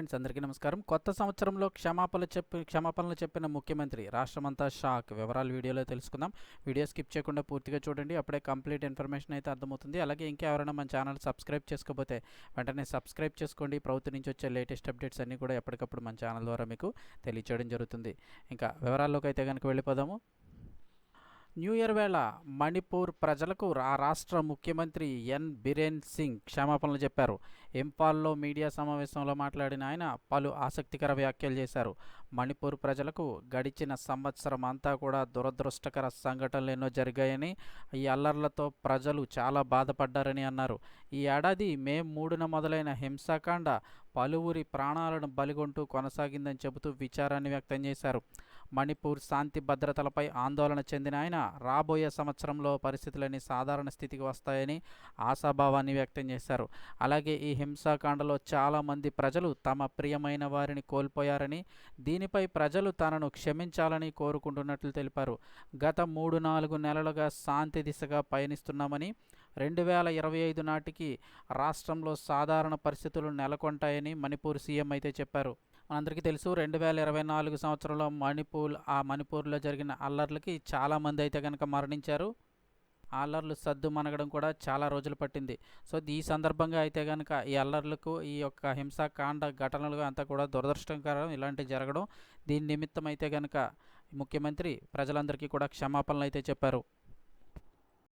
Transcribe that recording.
Friends అందరికీ నమస్కారం. కొత్త సంవత్సరంలో క్షమాపణలు చెప్పి క్షమాపణలు చెప్పిన ముఖ్యమంత్రి రాష్ట్రమంతా షాక్. వివరాలు వీడియోలో తెలుసుకుందాం. వీడియో స్కిప్ చేయకుండా పూర్తిగా చూడండి. అప్పుడే కంప్లీట్ ఇన్ఫర్మేషన్ అయితే అర్థమవుతుంది. అలాగే ఇంకా ఎవరైనా మన ఛానల్ సబ్స్క్రైబ్ చేసుకోకపోతే వెంటనే సబ్స్క్రైబ్ చేసుకోండి. ప్రభుత్వం నుంచి వచ్చే లేటెస్ట్ అప్డేట్స్ అన్నీ కూడా ఎప్పటికప్పుడు మన ఛానల్ ద్వారా మీకు తెలియచేయడం జరుగుతుంది. ఇంకా వివరాల్లోకి అయితే కనుక వెళ్ళిపోదాము. న్యూ ఇయర్ వేళ మణిపూర్ ప్రజలకు ఆ రాష్ట్ర ముఖ్యమంత్రి ఎన్. బిరేన్ సింగ్ క్షమాపణలు చెప్పారు. ఇంపాల్లో మీడియా సమావేశంలో మాట్లాడిన ఆయన పలు ఆసక్తికర వ్యాఖ్యలు చేశారు. మణిపూర్ ప్రజలకు గడిచిన సంవత్సరం అంతా కూడా దురదృష్టకర సంఘటనలు ఎన్నో జరిగాయని ఈ అల్లర్లతో ప్రజలు చాలా బాధపడ్డారని అన్నారు. ఈ ఏడాది మే మూడున మొదలైన హింసాకాండ పలువురి ప్రాణాలను బలిగొంటూ కొనసాగిందని చెబుతూ విచారాన్ని వ్యక్తం చేశారు. మణిపూర్ శాంతి భద్రతలపై ఆందోళన చెందిన ఆయన రాబోయే సంవత్సరంలో పరిస్థితులన్నీ సాధారణ స్థితికి వస్తాయని ఆశాభావాన్ని వ్యక్తం చేశారు. అలాగే ఈ హింసాకాండలో చాలామంది ప్రజలు తమ ప్రియమైన వారిని కోల్పోయారని దీనిపై ప్రజలు తనను క్షమించాలని కోరుకుంటున్నట్లు తెలిపారు. గత మూడు నాలుగు నెలలుగా శాంతి దిశగా పయనిస్తున్నామని రెండు వేల ఇరవై ఐదు నాటికి రాష్ట్రంలో సాధారణ పరిస్థితులు నెలకొంటాయని మణిపూర్ సీఎం అయితే చెప్పారు. మనందరికీ తెలుసు రెండు వేల ఇరవై నాలుగు సంవత్సరంలో మణిపూర్ ఆ మణిపూర్లో జరిగిన అల్లర్లకి చాలామంది అయితే కనుక మరణించారు. అల్లర్లు సద్దు మనగడం కూడా చాలా రోజులు పట్టింది. సో ఈ సందర్భంగా అయితే కనుక ఈ అల్లర్లకు ఈ యొక్క హింసాకాండ ఘటనలు అంతా కూడా దురదృష్టకరం ఇలాంటివి జరగడం. దీని నిమిత్తం అయితే కనుక ముఖ్యమంత్రి ప్రజలందరికీ కూడా క్షమాపణలు అయితే చెప్పారు.